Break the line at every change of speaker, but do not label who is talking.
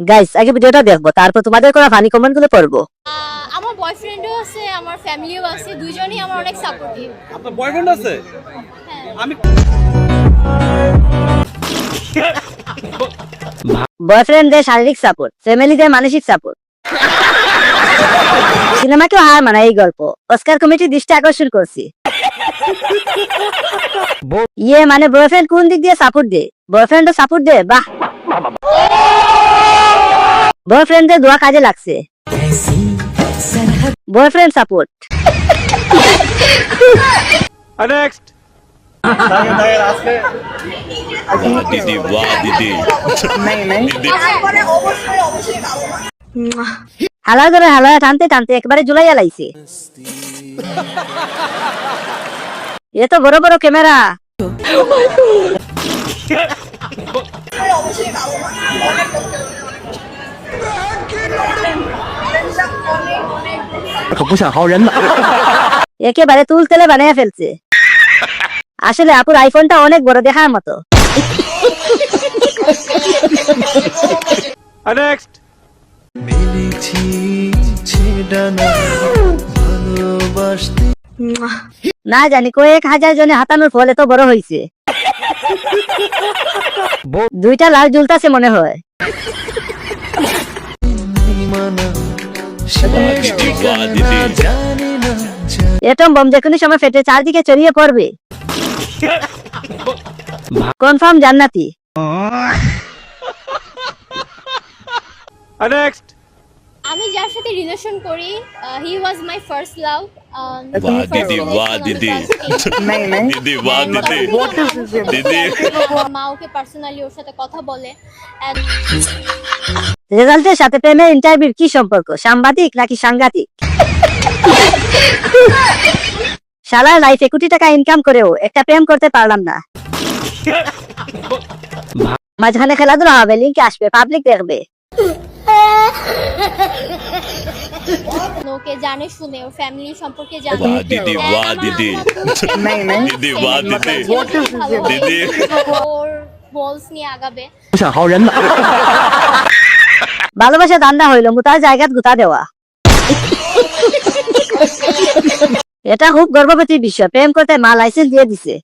Guys আগে ভিডিওটা দেখব তারপর তোমাদের করা ফানি কমেন্টগুলো পড়ব।
আমার বয়ফ্রেন্ডও আছে আমার ফ্যামিলিও আছে দুজনেই আমার অনেক সাপোর্টিভ
আপনার বয়ফ্রেন্ড আছে?
হ্যাঁ।
আমি
বয়ফ্রেন্ডদের শারীরিক সাপোর্ট ফ্যামিলিদের মানসিক সাপোর্ট সিনেমাকেও হার মানা এই গল্প। অস্কার কমিটির দৃষ্টি আকর্ষণ করছি। ইয়ে মানে বয়ফ্রেন্ড কোন দিক দিয়ে সাপোর্ট দে বয়ফ্রেন্ডও সাপোর্ট দে বাহ! বয়ফ্রেন্ডদের দোয়া কাজে লাগছে। বয়ফ্রেন্ড সাপোর্ট
নেক্সট
দিদি বাহ দিদি।
হালা ধরে হালা টানতে টানতে একবারে জুলাই আলাইছে এ তো বড় বড় ক্যামেরা। অবশ্যই একেবারে তুল তেলে বানিয়ে ফেলছে। আসলে আপুর আইফোনটা অনেক বড় দেখার মতো।
নেক্সট
না জানি কয়েক হাজার জনে হাতানোর ফল এত বড় হয়েছে দুইটা লাল ঝুলতাছে মনে হয়। এটম বম যে কোনো সময় ফেটে চারদিকে ছড়িয়ে পড়বে কনফার্ম জান্নাতি
নেক্সট
আমি যার সাথে রিলেশন করি হি ওয়াজ মাই ফার্স্ট লাভ
वाह दीदी वाह दीदी दीदी वाह दीदी दीदी
মা ওকে পার্সোনালি ওর সাথে কথা বলে and
রেজাল্টের সাথে প্রেমের ইন্টারভিউর কি সম্পর্ক? সাংবাদিক নাকি সাংঘাতিক? সারা লাইফে কোটি টাকা ইনকাম করেও একটা প্রেম করতে পারলাম না। মাঝখানে খেলাধুলা হবে লিঙ্কে আসবে পাবলিক দেখবে।
লোকে জানে শুনে ফ্যামিলি সম্পর্কে
ভালোবাসা দান্ডা হইল মুতার জায়গাত গুতা দেওয়া। এটা খুব গর্ভবতী বিষয়, প্রেম করতে মা লাইসেন্স দিয়ে দিছে।